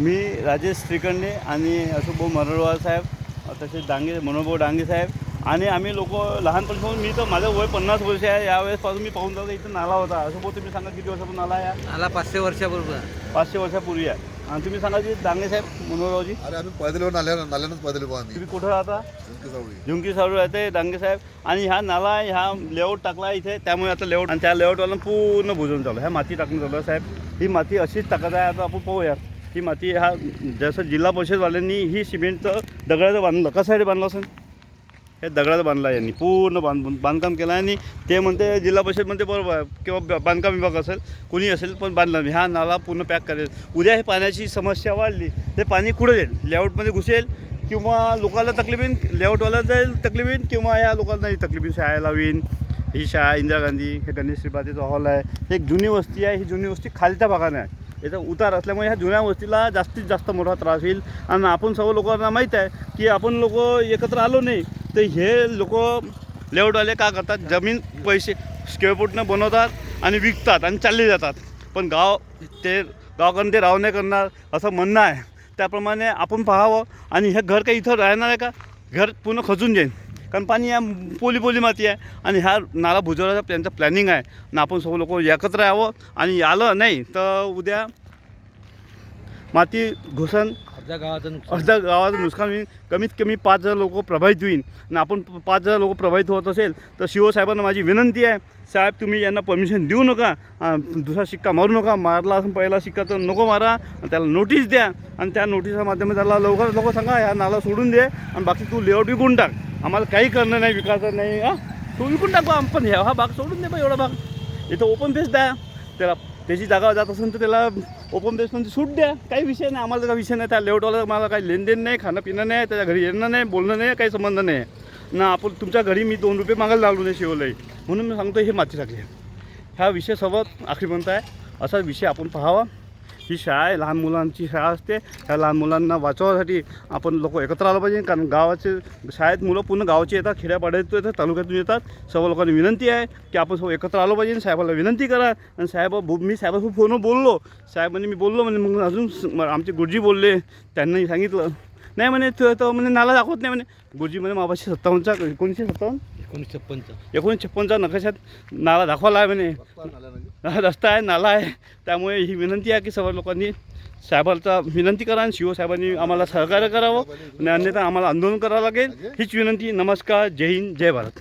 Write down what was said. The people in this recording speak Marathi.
मी राजेश श्रीखंडे आणि अशोकभाऊ मरडवार साहेब तसेच डांगे मनोभाऊ डांगे साहेब आणि आम्ही लोक लहानपणीपासून मी तर माझं वय पन्नास वर्ष आहे. यावेळेसपासून मी पाहून जातो इथं नाला होता. अशोकभाऊ तुम्ही सांगा किती वर्षापासून नाला आहे? मला पाचशे वर्षाबरोबर पाचशे वर्षापूर्वी आहे. आणि तुम्ही सांगा की डांगे साहेब मनोहररावजी. अरे आम्ही पैदल येऊन नाल्या नाल्यानंच पैदल आम्ही. तुम्ही कुठं राहता? झुमकी सावळी. झुंकी साडू राहते डांगे साहेब. आणि ह्या नाला ह्या लेआउट टाकला इथे त्यामुळे आता लेआउट आणि त्या लेआउटवाला पूर्ण बुजवून चालू. ह्या माती टाकून चालू आहे साहेब. ही माती अशीच टाकत आहे आता आपण पाहूया. ही माती ह्या जसं जिल्हा परिषदवाल्यांनी ही सिमेंटचं दगडाचं बांधलं. कशासाठी बांधलं असेल? हे दगडात बांधला यांनी पूर्ण बांध बांधकाम केलं आणि ते म्हणते जिल्हा परिषद म्हणते बरोबर आहे. किंवा ब- बांधकाम विभाग असेल कोणी असेल पण बांधला. नाही. हा नाला पूर्ण पॅक करेल. उद्या हे पाण्याची समस्या वाढली ते पाणी कुठं जाईल लेआउटमध्ये घुसेल किंवा लोकांना तकलीफ येईन लेआउटवाला जाईल तकलीफ येईन किंवा या लोकांनाही तकलीफ येईल शाळेला ही शाळा इंदिरा गांधी हे गणेश श्रीपातीचा हॉल आहे. हे एक जुनी वस्ती आहे ही जुनी वस्ती खालच्या भागाने आहे. याचा उतार असल्यामुळे ह्या जुन्या वस्तीला जास्तीत जास्त मोठा त्रास होईल. आणि आपण सर्व लोकांना माहीत आहे की आपण लोक एकत्र आलो नाही तर हे लोक लेआउटवाले का करतात? जमीन पैसे स्क्वेअर फूटनं बनवतात आणि विकतात आणि चालले जातात. पण गाव ते गावकऱ्यांना ते राव नाही करणार असं म्हणणं आहे. त्याप्रमाणे आपण पाहावं आणि हे घर काही इथं राहणार आहे का? घर पूर्ण खचून जाईल. कारण पाणी या पोली पोली माती आहे आणि ह्या नाला बुजवण्याचा त्यांचं प्लॅनिंग आहे. आणि आपण सर्व लोक एकत्र यावं आणि आलं नाही तर उद्या माती घुसन अर्ध्या गावाचं नुकसान. अर्ध्या गावाचं नुकसान होईल. कमीत कमी पाच हजार लोक प्रभावित होईल. आणि आपण पाच हजार लोक प्रभावित होत असेल तर शिवसाहेबांना माझी विनंती आहे साहेब तुम्ही यांना परमिशन देऊ नका. दुसरा शिक्का मारू नका. मारला असेल पहिला शिक्का तर नको मारा. आणि त्याला नोटीस द्या. आणि त्या नोटीसच्या माध्यमात त्याला लवकर लवकर सांगा या नाला सोडून दे. आणि बाकी तू लेआउट विकून टाक. आम्हाला काही करणं नाही विकायचं नाही. हां? तू विकून टाक बा. पण ह्या हा भाग सोडून दे बा एवढा भाग. इथं ओपन फेस द्या. त्याला त्याची जागा जात असेल तर त्याला ओपन बेसमध्ये सूट द्या. काही विषय नाही. आम्हाला काही विषय नाही. त्या लेवटवाला मला काही लेनदेन नाही खाणं पिणं नाही त्याच्या घरी येणं नाही बोलणं नाही काही संबंध नाही. ना आपण तुमच्या घरी मी दोन रुपये मागायला लागलो नाही शिवलंही म्हणून मी सांगतो हे माती टाकली. ह्या विषयासोबत आखरीपर्यंत आहे. असा विषय आपण पाहावा. ही शाळा आहे लहान मुलांची शाळा असते. ह्या लहान मुलांना वाचवण्यासाठी आपण लोक एकत्र आलं पाहिजे कारण गावाचे शाळेत मुलं पूर्ण गावाची येतात खेड्यापाड्यातून येतात तालुक्यातून येतात. सर्व लोकांनी विनंती आहे की आपण सर्व एकत्र आलो पाहिजे. साहेबाला विनंती करा. आणि साहेब मी साहेबासोबत फोनवर बोललो. साहेबांनी मी बोललो म्हणजे मग अजून आमचे गुरुजी बोलले. त्यांनाही सांगितलं. नाही म्हणे तो तो म्हणे नाला दाखवत नाही म्हणे. गुरुजी म्हणे माबाशी सत्तावन्नचा एकोणीसशे सत्तावन्न? एकोणीस छप्पनचा एकोणीस छप्पनचा नकाशात नाला दाखवला आहे म्हणे रस्ता आहे नाला आहे. त्यामुळे ही विनंती आहे की सर्व लोकांनी साहेबांचा विनंती करा आणि शिवसाहेबांनी आम्हाला सहकार्य करावं आणि अन्यथा आम्हाला आंदोलन करावं लागेल. हीच विनंती. नमस्कार. जय हिंद. जय भारत.